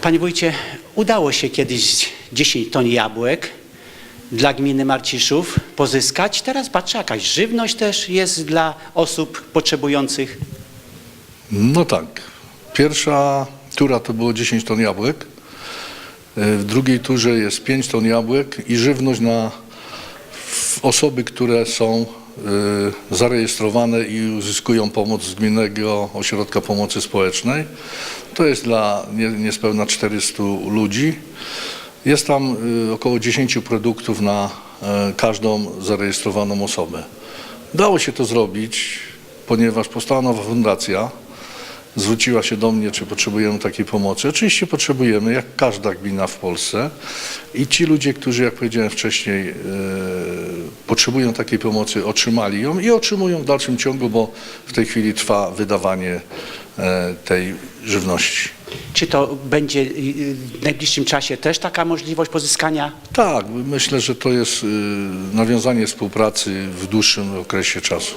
Panie wójcie, udało się kiedyś 10 ton jabłek dla gminy Marciszów pozyskać. Teraz patrzę, jakaś żywność też jest dla osób potrzebujących. No tak. Pierwsza tura to było 10 ton jabłek. E, W drugiej turze jest 5 ton jabłek i żywność na osoby, które są zarejestrowane i uzyskują pomoc z Gminnego Ośrodka Pomocy Społecznej. To jest dla nie, niespełna 400 ludzi. Jest tam e, około 10 produktów na e, każdą zarejestrowaną osobę. Dało się to zrobić, ponieważ powstała nowa fundacja, zwróciła się do mnie, czy potrzebujemy takiej pomocy. Oczywiście potrzebujemy, jak każda gmina w Polsce. I ci ludzie, którzy, jak powiedziałem wcześniej, potrzebują takiej pomocy, otrzymali ją i otrzymują w dalszym ciągu, bo w tej chwili trwa wydawanie e, tej żywności. Czy to będzie y, w najbliższym czasie też taka możliwość pozyskania? Tak, myślę, że to jest y, nawiązanie współpracy w dłuższym okresie czasu.